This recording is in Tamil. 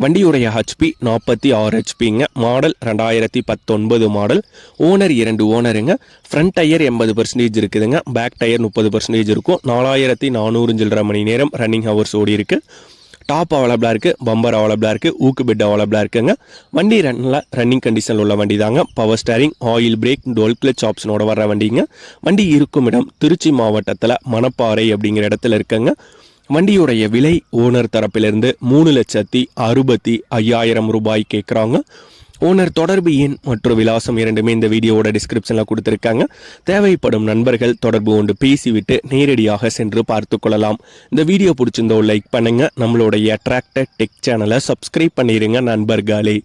வண்டியுடைய ஹெச்பி நாற்பத்தி ஆறு ஹெச்பிங்க மாடல் ரெண்டாயிரத்தி பத்தொன்பது மாடல். ஓனர் இரண்டு ஓனருங்க. ஃப்ரண்ட் டயர் எண்பது பர்சன்டேஜ் இருக்குதுங்க. பேக் டயர் முப்பது பர்சன்டேஜ் இருக்கும். நாலாயிரத்தி நானூறு சில்லரை மணி நேரம் ரன்னிங் ஹவர்ஸ் ஓடி இருக்கு. டாப் அவைலபிளாக இருக்குது பம்பர் அவைலபிளாக இருக்குது ஊக்கு பெட் அவைலபிளாக இருக்குங்க. வண்டி ரன்னில் ரன்னிங் கண்டிஷனில் உள்ள வண்டி தாங்க பவர் ஸ்டேரிங் ஆயில் பிரேக் டோல் கிளச் ஆப்ஷனோட வர்ற வண்டிங்க. வண்டி இருக்கும் இடம் திருச்சி மாவட்டத்தில் மணப்பாறை அப்படிங்கிற இடத்துல இருக்குங்க. வண்டியுடைய விலை ஓனர் தரப்பிலிருந்து மூணு லட்சத்தி அறுபத்தி ஐயாயிரம் ரூபாய் கேட்குறாங்க. ஓனர் தொடர்பு எண் மற்றும் விலாசம் இரண்டுமே இந்த வீடியோவோட டிஸ்கிரிப்ஷனில் கொடுத்துருக்காங்க. தேவைப்படும் நண்பர்கள் தொடர்பு கொண்டு பேசிவிட்டு நேரடியாக சென்று பார்த்து கொள்ளலாம். இந்த வீடியோ பிடிச்சிருந்தோ லைக் பண்ணுங்கள் நம்மளுடைய அட்ராக்டட் டெக் சேனலை சப்ஸ்கிரைப் பண்ணிடுங்க நண்பர்களே.